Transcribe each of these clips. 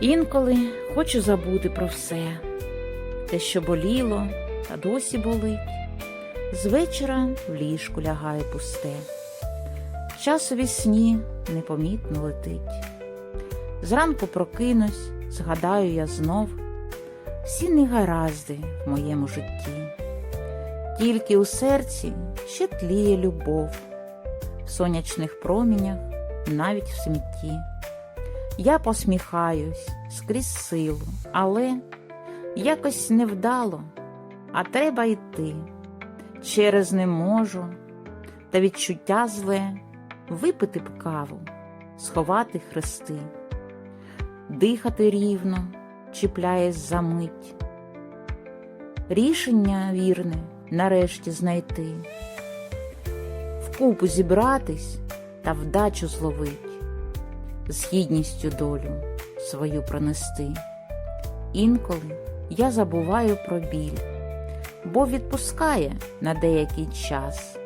Інколи хочу забути про все, те, що боліло, та досі болить. З вечора в ліжку лягає пусте, час у вісні непомітно летить. Зранку прокинусь, згадаю я знов всі негаразди в моєму житті. Тільки у серці ще тліє любов, в сонячних промінях, навіть в смітті. Я посміхаюсь скрізь силу, але якось невдало, а треба йти. Через не можу, та відчуття зле випити б каву, сховати хрести, дихати рівно, чіпляєсь за мить. Рішення вірне нарешті знайти, вкупу зібратись та вдачу зловить з гідністю долю свою пронести. Інколи я забуваю про біль, бо відпускає на деякий час,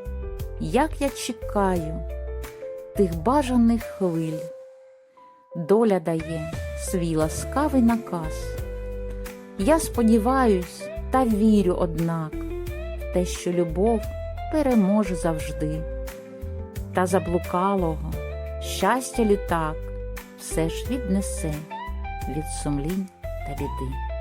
як я чекаю тих бажаних хвиль, доля дає свій ласкавий наказ. Я сподіваюсь та вірю, однак, в те, що любов переможе завжди, та заблукалого щастя літак все ж віднесе від сумлінь та біди.